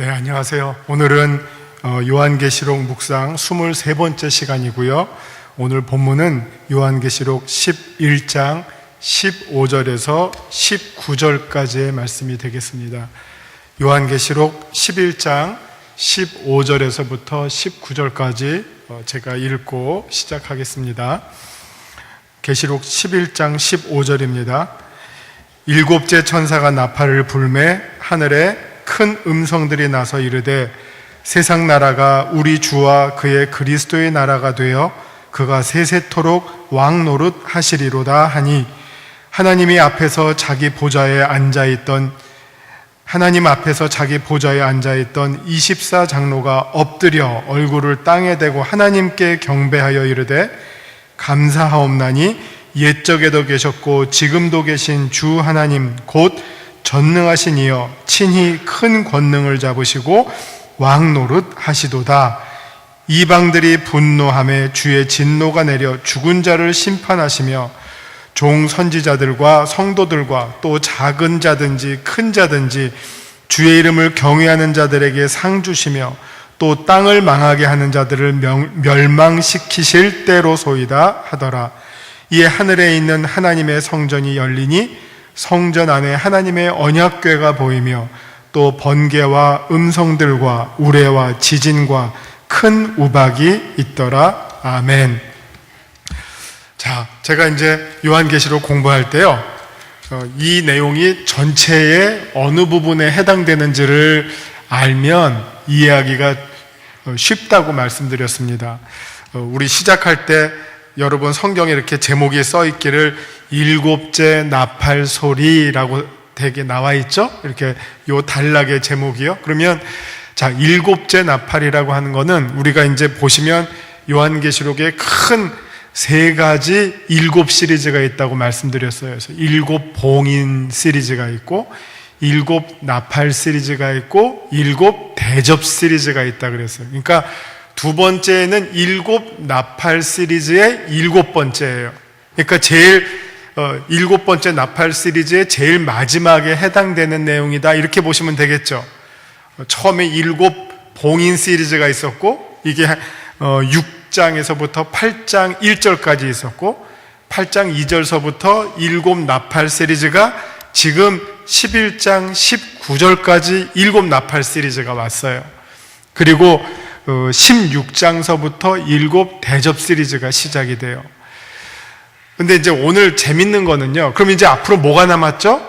네, 안녕하세요. 오늘은 어, 요한계시록 묵상 23번째 시간이고요. 오늘 본문은 요한계시록 11장 15절에서 19절까지의 말씀이 되겠습니다. 요한계시록 11장 15절에서부터 19절까지 어, 제가 읽고 시작하겠습니다. 계시록 11장 15절입니다. 일곱째 천사가 나팔을 불매 하늘에 큰 음성들이 나서 이르되 세상 나라가 우리 주와 그의 그리스도의 나라가 되어 그가 세세토록 왕 노릇 하시리로다 하니 하나님이 앞에서 자기 보좌에 앉아 있던 하나님 앞에서 자기 보좌에 앉아 있던 24 장로가 엎드려 얼굴을 땅에 대고 하나님께 경배하여 이르되 감사하옵나니 옛적에도 계셨고 지금도 계신 주 하나님 곧 전능하신 이여 친히 큰 권능을 잡으시고 왕 노릇 하시도다 이방들이 분노함에 주의 진노가 내려 죽은 자를 심판하시며 종 선지자들과 성도들과 또 작은 자든지 큰 자든지 주의 이름을 경외하는 자들에게 상 주시며 또 땅을 망하게 하는 자들을 명- 멸망시키실 때로소이다 하더라. 이에 하늘에 있는 하나님의 성전이 열리니 성전 안에 하나님의 언약궤가 보이며 또 번개와 음성들과 우레와 지진과 큰 우박이 있더라. 아멘. 자, 제가 이제 요한계시록 공부할 때요, 어, 이 내용이 전체의 어느 부분에 해당되는지를 알면 이해하기가 어, 쉽다고 말씀드렸습니다. 어, 우리 시작할 때 여러분 성경에 이렇게 제목이 써 있기를 일곱째 나팔 소리라고 되게 나와 있죠? 이렇게 요 단락의 제목이요. 그러면 자, 일곱째 나팔이라고 하는 거는 우리가 이제 보시면 요한계시록에 큰 세 가지 일곱 시리즈가 있다고 말씀드렸어요. 그래서 일곱 봉인 시리즈가 있고, 일곱 나팔 시리즈가 있고, 일곱 대접 시리즈가 있다 그랬어요. 그러니까 두 번째는 일곱 나팔 시리즈의 일곱 번째예요. 그러니까 제일 어, 일곱 번째 나팔 시리즈의 제일 마지막에 해당되는 내용이다 이렇게 보시면 되겠죠. 어, 처음에 일곱 봉인 시리즈가 있었고 이게 어, 6장에서부터 8장 1절까지 있었고 8장 2절서부터 일곱 나팔 시리즈가 지금 11장 19절까지 일곱 나팔 시리즈가 왔어요. 그리고 어, 16장서부터 일곱 대접 시리즈가 시작이 돼요. 근데 이제 오늘 재밌는 거는요. 그럼 이제 앞으로 뭐가 남았죠?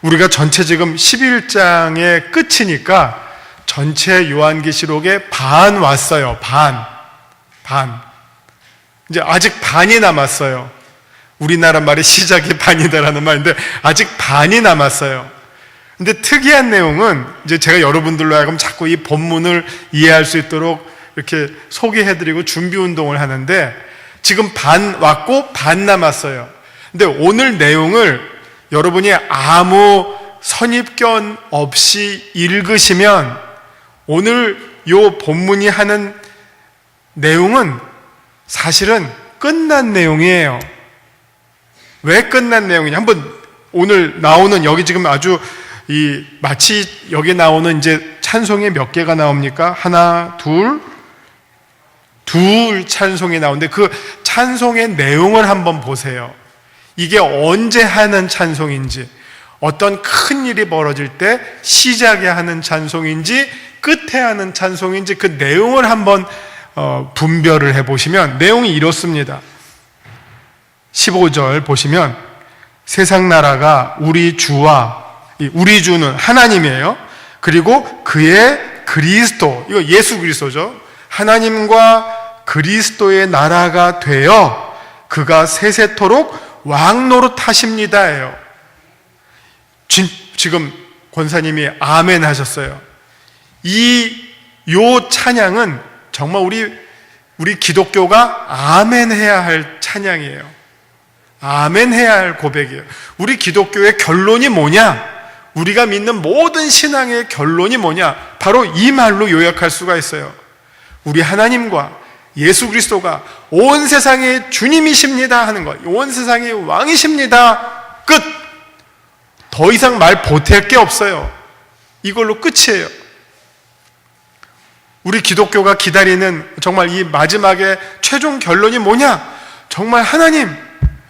우리가 전체 지금 11장의 끝이니까 전체 요한계시록의 반 왔어요. 반. 반. 이제 아직 반이 남았어요. 우리나라 말이 시작이 반이다라는 말인데 아직 반이 남았어요. 근데 특이한 내용은 이제 제가 여러분들로 하여금 자꾸 이 본문을 이해할 수 있도록 이렇게 소개해드리고 준비 운동을 하는데 지금 반 왔고 반 남았어요. 근데 오늘 내용을 여러분이 아무 선입견 없이 읽으시면 오늘 요 본문이 하는 내용은 사실은 끝난 내용이에요. 왜 끝난 내용이냐? 한번 오늘 나오는 여기 지금 아주 이 마치 여기 나오는 이제 찬송이 몇 개가 나옵니까? 하나, 둘, 둘 찬송이 나오는데 그 찬송의 내용을 한번 보세요. 이게 언제 하는 찬송인지, 어떤 큰 일이 벌어질 때 시작에 하는 찬송인지, 끝에 하는 찬송인지 그 내용을 한번 어, 분별을 해 보시면 내용이 이렇습니다. 15절 보시면 세상 나라가 우리 주와 이 우리 주는 하나님이에요. 그리고 그의 그리스도 이거 예수 그리스도죠. 하나님과 그리스도의 나라가 되어 그가 세세토록 왕 노릇 하십니다예요. 진- 지금 권사님이 아멘 하셨어요. 이 요 찬양은 정말 우리 우리 기독교가 아멘 해야 할 찬양이에요. 아멘 해야 할 고백이에요. 우리 기독교의 결론이 뭐냐? 우리가 믿는 모든 신앙의 결론이 뭐냐? 바로 이 말로 요약할 수가 있어요. 우리 하나님과 예수 그리스도가 온 세상의 주님이십니다 하는 것. 온 세상의 왕이십니다. 끝. 더 이상 말 보탤 게 없어요. 이걸로 끝이에요. 우리 기독교가 기다리는 정말 이 마지막의 최종 결론이 뭐냐? 정말 하나님,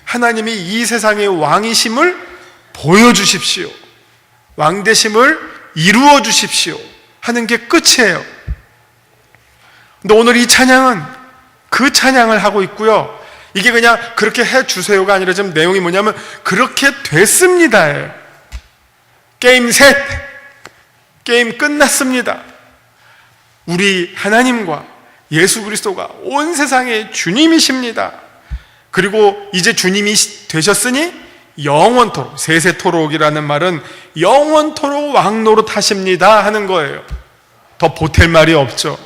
하나님이 이 세상의 왕이심을 보여주십시오. 왕대심을 이루어 주십시오. 하는 게 끝이에요. 근데 오늘 이 찬양은 그 찬양을 하고 있고요. 이게 그냥 그렇게 해 주세요가 아니라 지금 내용이 뭐냐면 그렇게 됐습니다. 게임 셋. 게임 끝났습니다. 우리 하나님과 예수 그리스도가 온 세상의 주님이십니다. 그리고 이제 주님이 되셨으니 영원토록 세세토록이라는 말은 영원토록 왕노릇 하십니다 하는 거예요. 더 보탤 말이 없죠.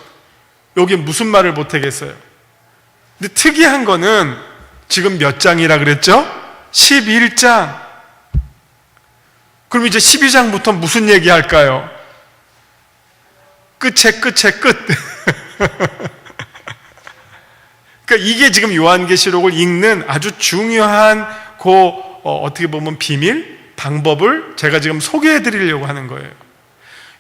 여기 무슨 말을 보태겠어요? 근데 특이한 거는 지금 몇 장이라 그랬죠? 11장. 그럼 이제 12장부터 무슨 얘기 할까요? 끝에 끝에 끝. 그러니까 이게 지금 요한계시록을 읽는 아주 중요한 그 어, 어 떻게 보면 비밀 방법을 제가 지금 소개해 드리려고 하는 거예요.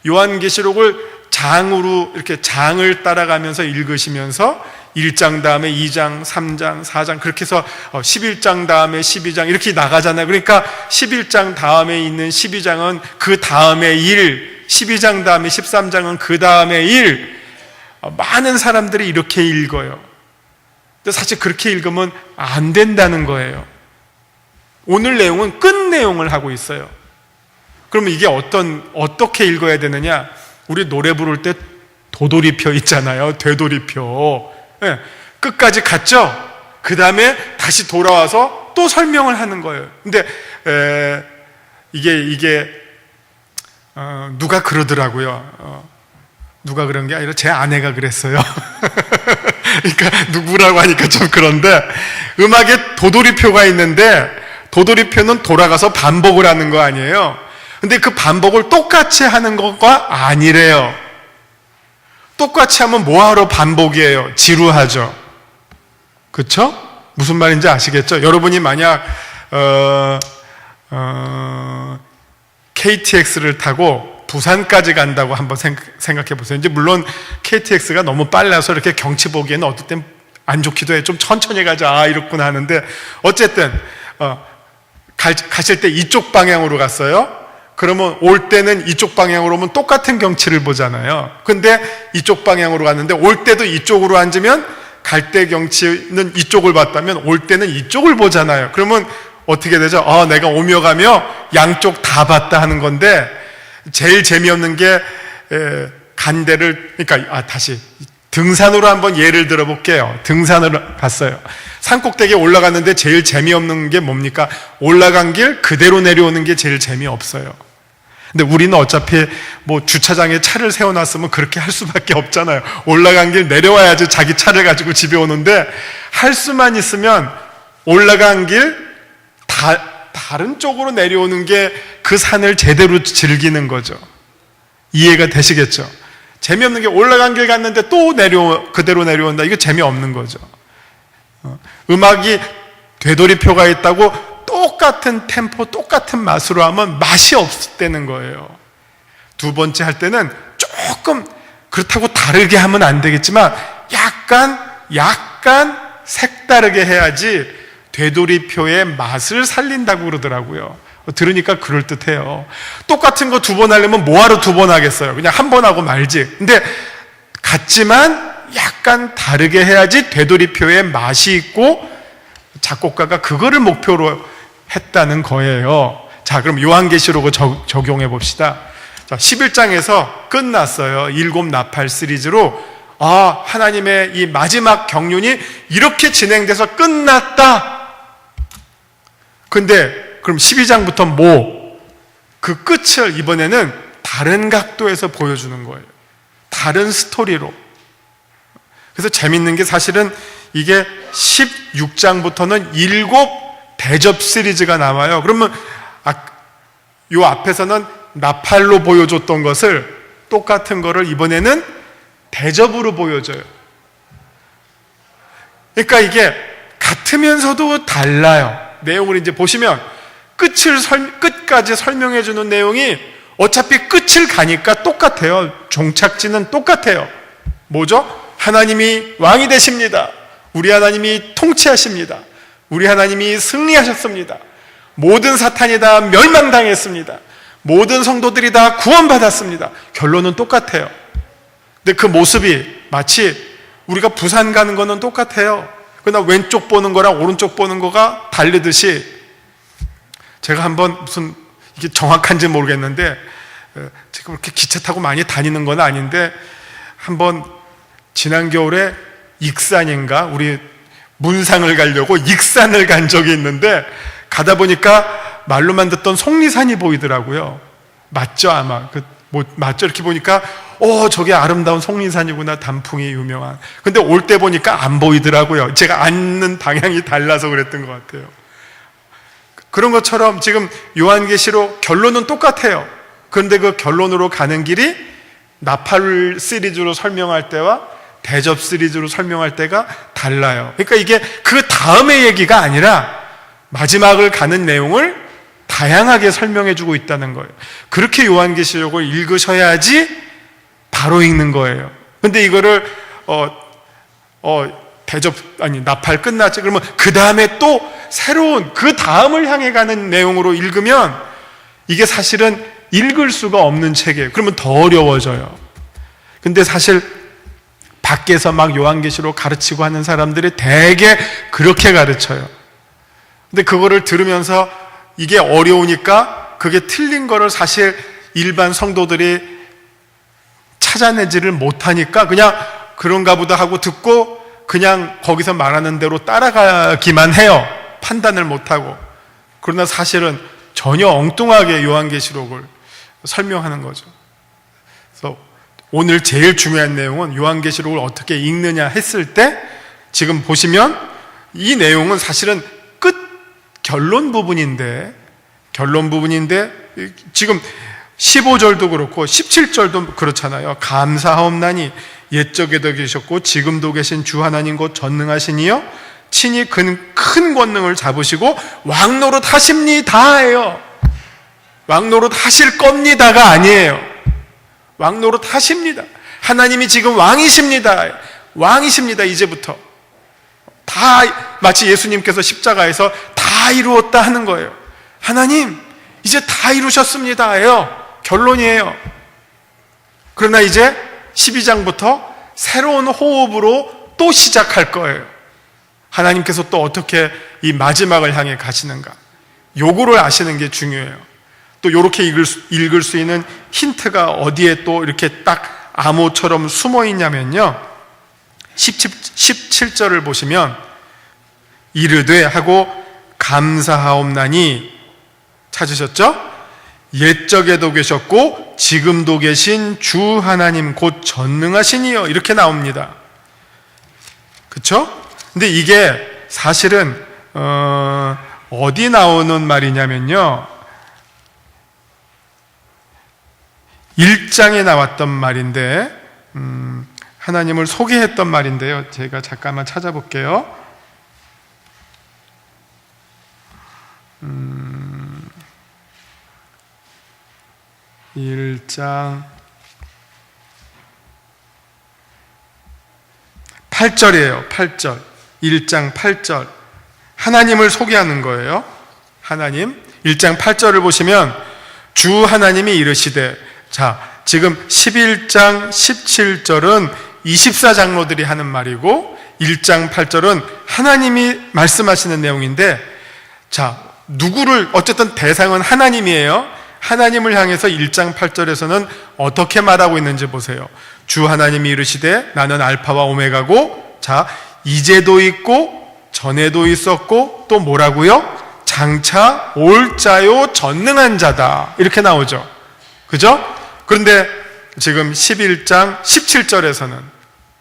요한계시록을 장으로 이렇게 장을 따라가면서 읽으시면서 1장 다음에 2장, 3장, 4장 그렇게 해서 11장 다음에 12장 이렇게 나가잖아요. 그러니까 11장 다음에 있는 12장은 그 다음에 1, 12장 다음에 13장은 그 다음에 1 많은 사람들이 이렇게 읽어요. 근데 사실 그렇게 읽으면 안 된다는 거예요. 오늘 내용은 끝 내용을 하고 있어요. 그러면 이게 어떤, 어떻게 읽어야 되느냐? 우리 노래 부를 때 도돌이표 있잖아요. 되돌이표. 네, 끝까지 갔죠? 그 다음에 다시 돌아와서 또 설명을 하는 거예요. 근데, 에, 이게, 이게, 어, 누가 그러더라고요. 어, 누가 그런 게 아니라 제 아내가 그랬어요. 그러니까 누구라고 하니까 좀 그런데 음악에 도돌이표가 있는데 도돌이표는 돌아가서 반복을 하는 거 아니에요. 근데 그 반복을 똑같이 하는 것과 아니래요. 똑같이 하면 뭐하러 반복이에요? 지루하죠. 그쵸? 무슨 말인지 아시겠죠? 여러분이 만약, 어, 어, KTX를 타고 부산까지 간다고 한번 생각해 보세요. 이제 물론 KTX가 너무 빨라서 이렇게 경치 보기에는 어떨 땐 안 좋기도 해. 좀 천천히 가자. 아, 이렇구나 하는데 어쨌든 어, 가, 가실 때 이쪽 방향으로 갔어요. 그러면 올 때는 이쪽 방향으로 오면 똑같은 경치를 보잖아요. 근데 이쪽 방향으로 갔는데 올 때도 이쪽으로 앉으면 갈 때 경치는 이쪽을 봤다면 올 때는 이쪽을 보잖아요. 그러면 어떻게 되죠? 아, 내가 오며 가며 양쪽 다 봤다 하는 건데 제일 재미없는 게 에, 간대를 그러니까 아 다시 등산으로 한번 예를 들어 볼게요. 등산으로 갔어요. 산꼭대기에 올라갔는데 제일 재미없는 게 뭡니까? 올라간 길 그대로 내려오는 게 제일 재미없어요. 근데 우리는 어차피 뭐 주차장에 차를 세워놨으면 그렇게 할 수밖에 없잖아요. 올라간 길 내려와야지 자기 차를 가지고 집에 오는데 할 수만 있으면 올라간 길 다, 다른 쪽으로 내려오는 게 그 산을 제대로 즐기는 거죠. 이해가 되시겠죠? 재미없는 게 올라간 길 갔는데 또 내려 그대로 내려온다. 이거 재미없는 거죠. 어, 음악이 되돌이표가 있다고 똑같은 템포, 똑같은 맛으로 하면 맛이 없다는 거예요. 두 번째 할 때는 조금 그렇다고 다르게 하면 안 되겠지만 약간 약간 색다르게 해야지 되돌이표의 맛을 살린다고 그러더라고요. 들으니까 그럴듯해요. 똑같은 거 두 번 하려면 뭐하러 두 번 하겠어요? 그냥 한 번 하고 말지. 근데 같지만 약간 다르게 해야지 되돌이표의 맛이 있고 작곡가가 그거를 목표로 했다는 거예요. 자, 그럼 요한계시록을 적용해 봅시다. 자, 11장에서 끝났어요. 일곱 나팔 시리즈로 아, 하나님의 이 마지막 경륜이 이렇게 진행돼서 끝났다. 근데 그럼 12장부터 뭐? 그 끝을 이번에는 다른 각도에서 보여주는 거예요. 다른 스토리로. 그래서 재밌는 게 사실은 이게 16장부터는 일곱 대접 시리즈가 나와요. 그러면 아, 요 앞에서는 나팔로 보여줬던 것을 똑같은 거를 이번에는 대접으로 보여줘요. 그러니까 이게 같으면서도 달라요. 내용을 이제 보시면 끝을 설, 끝까지 설명해 주는 내용이 어차피 끝을 가니까 똑같아요. 종착지는 똑같아요. 뭐죠? 하나님이 왕이 되십니다. 우리 하나님이 통치하십니다. 우리 하나님이 승리하셨습니다. 모든 사탄이 다 멸망당했습니다. 모든 성도들이 다 구원받았습니다. 결론은 똑같아요. 근데 그 모습이 마치 우리가 부산 가는 거는 똑같아요. 그러나 왼쪽 보는 거랑 오른쪽 보는 거가 다르듯이 제가 한번 무슨 이게 정확한지 모르겠는데 어, 지금 그렇게 기차 타고 많이 다니는 건 아닌데 한번 지난 겨울에 익산인가 우리 문상을 가려고 익산을 간 적이 있는데 가다 보니까 말로만 듣던 속리산이 보이더라고요. 맞죠 아마 그 뭐, 맞죠 이렇게 보니까 어 저게 아름다운 속리산이구나 단풍이 유명한. 근데 올 때 보니까 안 보이더라고요. 제가 앉는 방향이 달라서 그랬던 것 같아요. 그런 것처럼 지금 요한계시록 결론은 똑같아요. 그런데 그 결론으로 가는 길이 나팔 시리즈로 설명할 때와 대접 시리즈로 설명할 때가 달라요. 그러니까 이게 그 다음의 얘기가 아니라 마지막을 가는 내용을 다양하게 설명해 주고 있다는 거예요. 그렇게 요한계시록을 읽으셔야지 바로 읽는 거예요. 근데 이거를 어, 어, 대접 아니 나팔 끝났지 그러면 그 다음에 또 새로운 그 다음을 향해 가는 내용으로 읽으면 이게 사실은 읽을 수가 없는 책이에요. 그러면 더 어려워져요. 근데 사실 밖에서 막 요한계시록 가르치고 하는 사람들이 대개 그렇게 가르쳐요. 근데 그거를 들으면서 이게 어려우니까 그게 틀린 거를 사실 일반 성도들이 찾아내지를 못하니까 그냥 그런가 보다 하고 듣고 그냥 거기서 말하는 대로 따라가기만 해요. 판단을 못하고. 그러나 사실은 전혀 엉뚱하게 요한계시록을 설명하는 거죠. 그래서 오늘 제일 중요한 내용은 요한계시록을 어떻게 읽느냐 했을 때 지금 보시면 이 내용은 사실은 끝 결론 부분인데 결론 부분인데 지금 15절도 그렇고 17절도 그렇잖아요. 감사하옵나니 옛적에도 계셨고 지금도 계신 주 하나님 곧 전능하시니요 친히 큰, 큰 권능을 잡으시고 왕노릇 하십니다예요. 왕노릇 하실 겁니다가 아니에요. 왕노릇 하십니다. 하나님이 지금 왕이십니다. 왕이십니다. 이제부터. 다 마치 예수님께서 십자가에서 다 이루었다 하는 거예요. 하나님, 이제 다 이루셨습니다예요. 결론이에요. 그러나 이제 12장부터 새로운 호흡으로 또 시작할 거예요. 하나님께서 또 어떻게 이 마지막을 향해 가시는가. 요거를 아시는 게 중요해요. 또 이렇게 읽을 수, 읽을 수 있는 힌트가 어디에 또 이렇게 딱 암호처럼 숨어 있냐면요. 17, 17절을 보시면 이르되 하고 감사하옵나니 찾으셨죠? 옛적에도 계셨고 지금도 계신 주 하나님 곧 전능하시니요 이렇게 나옵니다. 그렇죠? 근데 이게 사실은 어, 어디 나오는 말이냐면요. 1장에 나왔던 말인데 음, 하나님을 소개했던 말인데요. 제가 잠깐만 찾아볼게요. 1장 8절이에요. 8절. 1장 8절. 하나님을 소개하는 거예요. 하나님. 1장 8절을 보시면 주 하나님이 이르시되 자, 지금 11장 17절은 24장로들이 하는 말이고 1장 8절은 하나님이 말씀하시는 내용인데 자, 누구를 어쨌든 대상은 하나님이에요. 하나님을 향해서 1장 8절에서는 어떻게 말하고 있는지 보세요. 주 하나님이 이르시되 나는 알파와 오메가고 자, 이제도 있고 전에도 있었고 또 뭐라고요? 장차 올 자요 전능한 자다. 이렇게 나오죠. 그죠? 그런데 지금 11장 17절에서는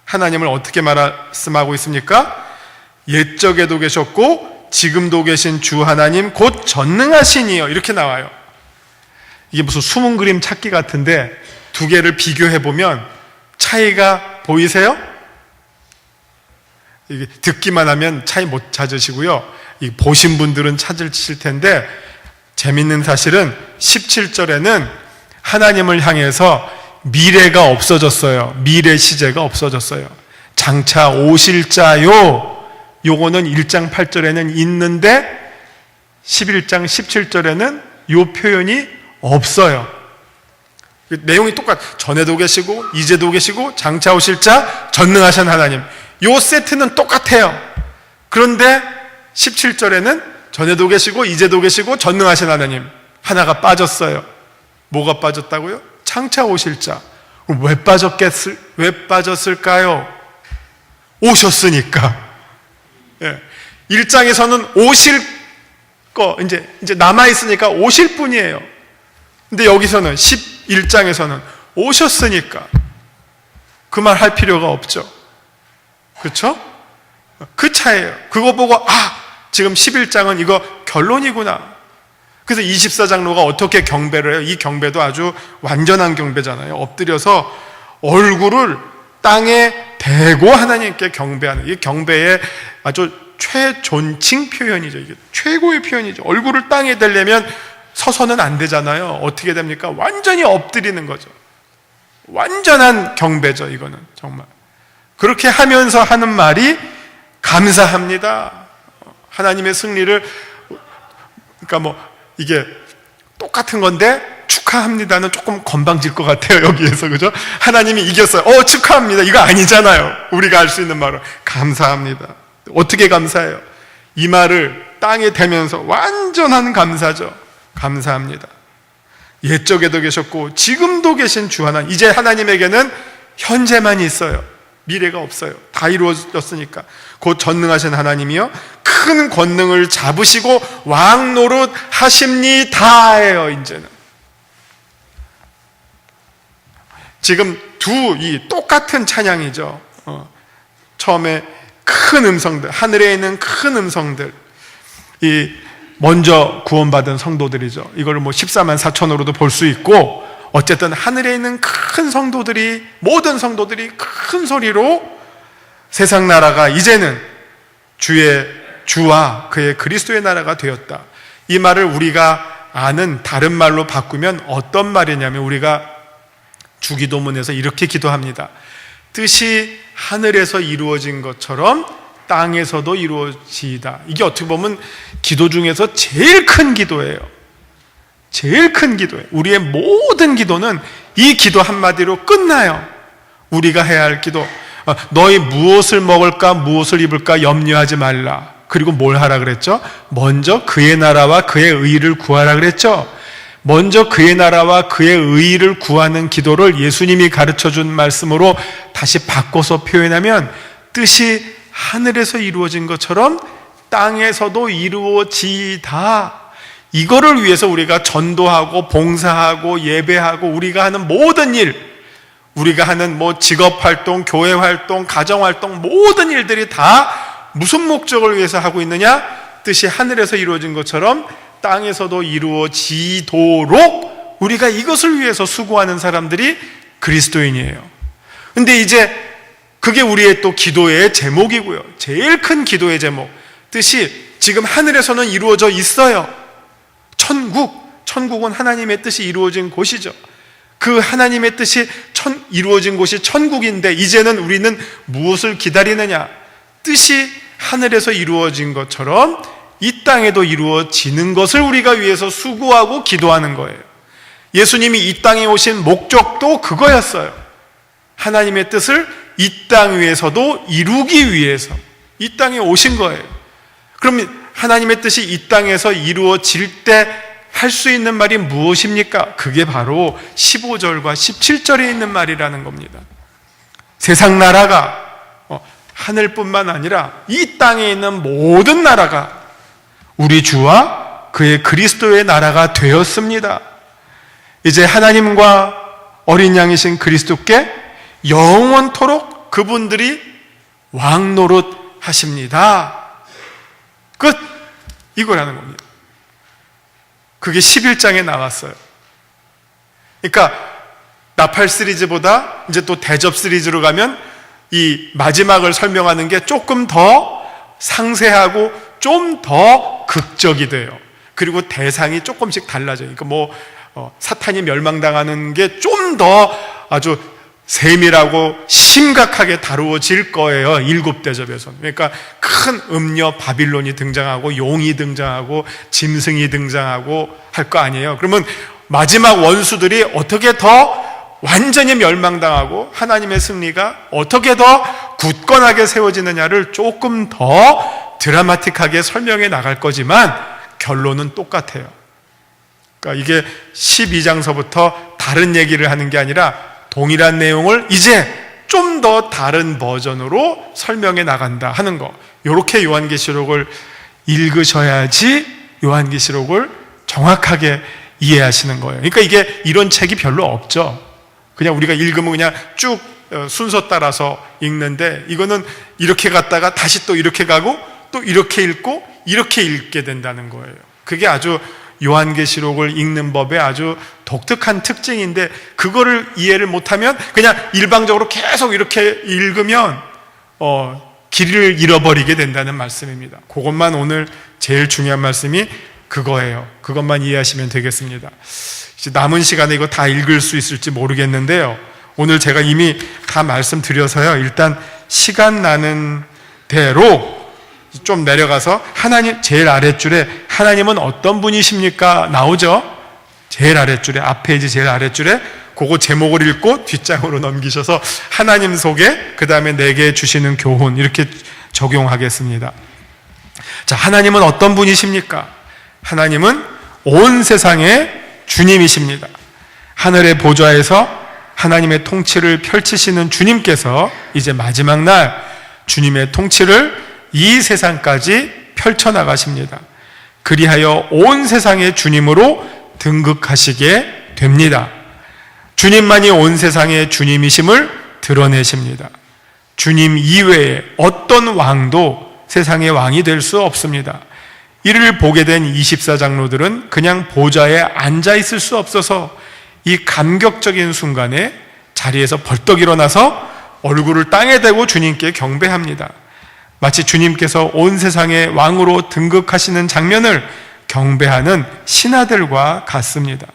하나님을 어떻게 말씀하고 있습니까? 옛적에도 계셨고 지금도 계신 주 하나님 곧 전능하시니요. 이렇게 나와요. 이게 무슨 숨은 그림 찾기 같은데 두 개를 비교해 보면 차이가 보이세요? 이게 듣기만 하면 차이 못 찾으시고요. 이 보신 분들은 찾으실 텐데 재밌는 사실은 17절에는 하나님을 향해서 미래가 없어졌어요. 미래 시제가 없어졌어요. 장차 오실 자요. 요거는 1장 8절에는 있는데 11장 17절에는 요 표현이 없어요. 그 내용이 똑같. 전에도 계시고 이제도 계시고 장차 오실 자 전능하신 하나님. 요 세트는 똑같아요. 그런데 17절에는 전에도 계시고 이제도 계시고 전능하신 하나님 하나가 빠졌어요. 뭐가 빠졌다고요? 장차 오실 자. 왜 빠졌겠을 왜 빠졌을까요? 오셨으니까. 예. 1장에서는 오실 거 이제 이제 남아 있으니까 오실 분이에요. 근데 여기서는 11장에서는 오셨으니까 그 말 할 필요가 없죠. 그렇죠? 그 차이에요. 그거 보고 아, 지금 11장은 이거 결론이구나. 그래서 24장로가 어떻게 경배를 해요? 이 경배도 아주 완전한 경배잖아요. 엎드려서 얼굴을 땅에 대고 하나님께 경배하는 이 경배의 아주 최존칭 표현이죠. 이게 최고의 표현이죠. 얼굴을 땅에 대려면 서서는 안 되잖아요. 어떻게 됩니까? 완전히 엎드리는 거죠. 완전한 경배죠, 이거는 정말. 그렇게 하면서 하는 말이 감사합니다. 하나님의 승리를 그러니까 뭐 이게 똑같은 건데 축하합니다는 조금 건방질 것 같아요 여기에서 그죠? 하나님이 이겼어요. 어 축하합니다. 이거 아니잖아요. 우리가 할수 있는 말은 감사합니다. 어떻게 감사해요? 이 말을 땅에 대면서 완전한 감사죠. 감사합니다. 옛적에도 계셨고 지금도 계신 주 하나 이제 하나님에게는 현재만 있어요. 미래가 없어요. 다 이루어졌으니까. 곧 전능하신 하나님이요. 큰 권능을 잡으시고 왕 노릇 하십니다예요, 이제는. 지금 두 이 똑같은 찬양이죠. 어, 처음에 큰 음성들, 하늘에 있는 큰 음성들. 이 먼저 구원받은 성도들이죠. 이걸 뭐 14만 4천으로도 볼 수 있고 어쨌든 하늘에 있는 큰 성도들이 모든 성도들이 큰 소리로 세상 나라가 이제는 주의 주와 그의 그리스도의 나라가 되었다. 이 말을 우리가 아는 다른 말로 바꾸면 어떤 말이냐면 우리가 주기도문에서 이렇게 기도합니다. 뜻이 하늘에서 이루어진 것처럼 땅에서도 이루어지다. 이게 어떻게 보면 기도 중에서 제일 큰 기도예요. 제일 큰 기도예요. 우리의 모든 기도는 이 기도 한마디로 끝나요. 우리가 해야 할 기도. 어, 너희 무엇을 먹을까, 무엇을 입을까 염려하지 말라. 그리고 뭘 하라 그랬죠? 먼저 그의 나라와 그의 의를 구하라 그랬죠? 먼저 그의 나라와 그의 의를 구하는 기도를 예수님이 가르쳐 준 말씀으로 다시 바꿔서 표현하면 뜻이 하늘에서 이루어진 것처럼 땅에서도 이루어지다. 이거를 위해서 우리가 전도하고 봉사하고 예배하고 우리가 하는 모든 일, 우리가 하는 뭐 직업 활동, 교회 활동, 가정 활동 모든 일들이 다 무슨 목적을 위해서 하고 있느냐? 뜻이 하늘에서 이루어진 것처럼 땅에서도 이루어지도록 우리가 이것을 위해서 수고하는 사람들이 그리스도인이에요. 근데 이제 그게 우리의 또 기도의 제목이고요. 제일 큰 기도의 제목. 뜻이 지금 하늘에서는 이루어져 있어요. 천국, 천국은 하나님의 뜻이 이루어진 곳이죠. 그 하나님의 뜻이 천, 이루어진 곳이 천국인데 이제는 우리는 무엇을 기다리느냐? 뜻이 하늘에서 이루어진 것처럼 이 땅에도 이루어지는 것을 우리가 위해서 수고하고 기도하는 거예요. 예수님이 이 땅에 오신 목적도 그거였어요. 하나님의 뜻을 이 땅 위에서도 이루기 위해서 이 땅에 오신 거예요. 그럼 하나님의 뜻이 이 땅에서 이루어질 때 할 수 있는 말이 무엇입니까? 그게 바로 15절과 17절에 있는 말이라는 겁니다. 세상 나라가 어, 하늘뿐만 아니라 이 땅에 있는 모든 나라가 우리 주와 그의 그리스도의 나라가 되었습니다. 이제 하나님과 어린 양이신 그리스도께 영원토록 그분들이 왕 노릇 하십니다. 끝! 이거라는 겁니다. 그게 11장에 나왔어요. 그러니까 나팔 시리즈보다 이제 또 대접 시리즈로 가면 이 마지막을 설명하는 게 조금 더 상세하고 좀 더 극적이 돼요. 그리고 대상이 조금씩 달라져요. 그러니까 뭐 어, 사탄이 멸망당하는 게 좀 더 아주 세밀하고 심각하게 다루어질 거예요. 일곱 대접에서는. 그러니까 큰 음녀 바빌론이 등장하고 용이 등장하고 짐승이 등장하고 할 거 아니에요. 그러면 마지막 원수들이 어떻게 더 완전히 멸망당하고 하나님의 승리가 어떻게 더 굳건하게 세워지느냐를 조금 더 드라마틱하게 설명해 나갈 거지만 결론은 똑같아요. 그러니까 이게 12장서부터 다른 얘기를 하는 게 아니라 동일한 내용을 이제 좀 더 다른 버전으로 설명해 나간다 하는 거. 이렇게 요한계시록을 읽으셔야지 요한계시록을 정확하게 이해하시는 거예요. 그러니까 이게 이런 책이 별로 없죠. 그냥 우리가 읽으면 그냥 쭉 어, 순서 따라서 읽는데 이거는 이렇게 갔다가 다시 또 이렇게 가고 또 이렇게 읽고 이렇게 읽게 된다는 거예요. 그게 아주 요한계시록을 읽는 법의 아주 독특한 특징인데 그거를 이해를 못하면 그냥 일방적으로 계속 이렇게 읽으면 어, 길을 잃어버리게 된다는 말씀입니다. 그것만 오늘 제일 중요한 말씀이 그거예요. 그것만 이해하시면 되겠습니다. 이제 남은 시간에 이거 다 읽을 수 있을지 모르겠는데요. 오늘 제가 이미 다 말씀드려서요. 일단 시간 나는 대로 좀 내려가서 하나님 제일 아랫줄에 하나님은 어떤 분이십니까? 나오죠. 제일 아랫줄에 앞 페이지 제일 아랫줄에 그거 제목을 읽고 뒷장으로 넘기셔서 하나님 속에 그 다음에 내게 주시는 교훈 이렇게 적용하겠습니다. 자, 하나님은 어떤 분이십니까? 하나님은 온 세상의 주님이십니다. 하늘의 보좌에서 하나님의 통치를 펼치시는 주님께서 이제 마지막 날 주님의 통치를 이 세상까지 펼쳐나가십니다. 그리하여 온 세상의 주님으로 등극하시게 됩니다. 주님만이 온 세상의 주님이심을 드러내십니다. 주님 이외에 어떤 왕도 세상의 왕이 될 수 없습니다. 이를 보게 된 24장로들은 그냥 보좌에 앉아 있을 수 없어서 이 감격적인 순간에 자리에서 벌떡 일어나서 얼굴을 땅에 대고 주님께 경배합니다. 마치 주님께서 온 세상의 왕으로 등극하시는 장면을 경배하는 신하들과 같습니다.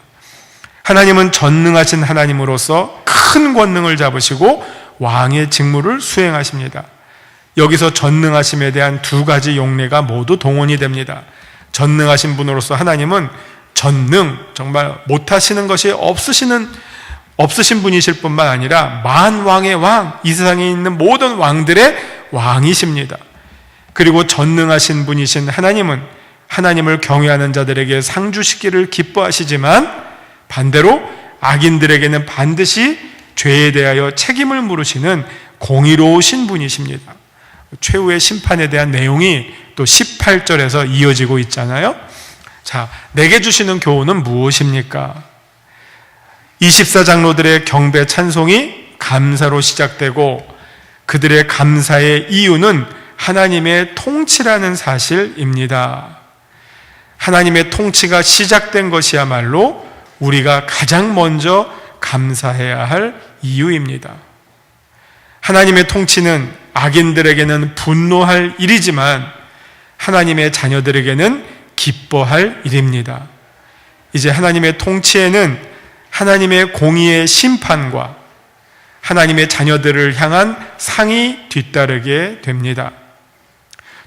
하나님은 전능하신 하나님으로서 큰 권능을 잡으시고 왕의 직무를 수행하십니다. 여기서 전능하심에 대한 두 가지 용례가 모두 동원이 됩니다. 전능하신 분으로서 하나님은 전능, 정말 못하시는 것이 없으시는, 없으신 분이실 뿐만 아니라 만왕의 왕, 이 세상에 있는 모든 왕들의 왕이십니다. 그리고 전능하신 분이신 하나님은 하나님을 경외하는 자들에게 상주시기를 기뻐하시지만 반대로 악인들에게는 반드시 죄에 대하여 책임을 물으시는 공의로우신 분이십니다. 최후의 심판에 대한 내용이 또 18절에서 이어지고 있잖아요. 자, 내게 주시는 교훈은 무엇입니까? 24장로들의 경배 찬송이 감사로 시작되고 그들의 감사의 이유는 하나님의 통치라는 사실입니다. 하나님의 통치가 시작된 것이야말로 우리가 가장 먼저 감사해야 할 이유입니다. 하나님의 통치는 악인들에게는 분노할 일이지만 하나님의 자녀들에게는 기뻐할 일입니다. 이제 하나님의 통치에는 하나님의 공의의 심판과 하나님의 자녀들을 향한 상이 뒤따르게 됩니다.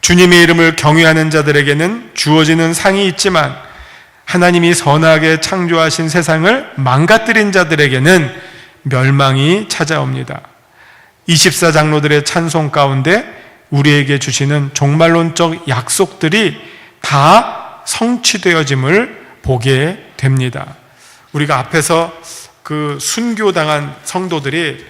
주님의 이름을 경외하는 자들에게는 주어지는 상이 있지만 하나님이 선하게 창조하신 세상을 망가뜨린 자들에게는 멸망이 찾아옵니다. 24장로들의 찬송 가운데 우리에게 주시는 종말론적 약속들이 다 성취되어짐을 보게 됩니다. 우리가 앞에서 그 순교당한 성도들이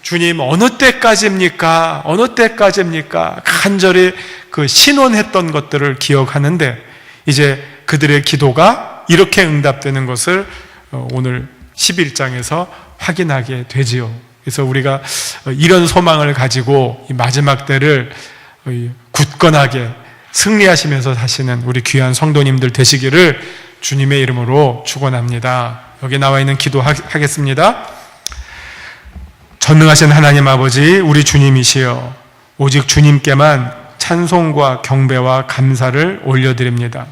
주님 어느 때까지입니까? 어느 때까지입니까? 간절히 그 신원했던 것들을 기억하는데 이제 그들의 기도가 이렇게 응답되는 것을 어, 오늘 11장에서 확인하게 되지요. 그래서 우리가 이런 소망을 가지고 마지막 때를 굳건하게 승리하시면서 사시는 우리 귀한 성도님들 되시기를 주님의 이름으로 축원합니다. 여기 나와 있는 기도하겠습니다. 전능하신 하나님 아버지, 우리 주님이시여, 오직 주님께만 찬송과 경배와 감사를 올려드립니다.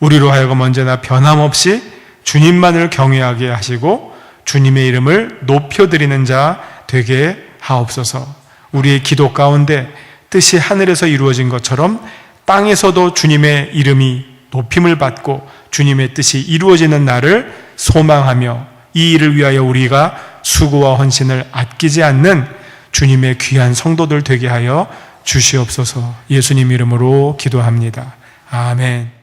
우리로 하여금 언제나 변함없이 주님만을 경외하게 하시고 주님의 이름을 높여드리는 자 되게 하옵소서. 우리의 기도 가운데 뜻이 하늘에서 이루어진 것처럼 땅에서도 주님의 이름이 높임을 받고 주님의 뜻이 이루어지는 날을 소망하며 이 일을 위하여 우리가 수고와 헌신을 아끼지 않는 주님의 귀한 성도들 되게 하여 주시옵소서 예수님 이름으로 기도합니다. 아멘.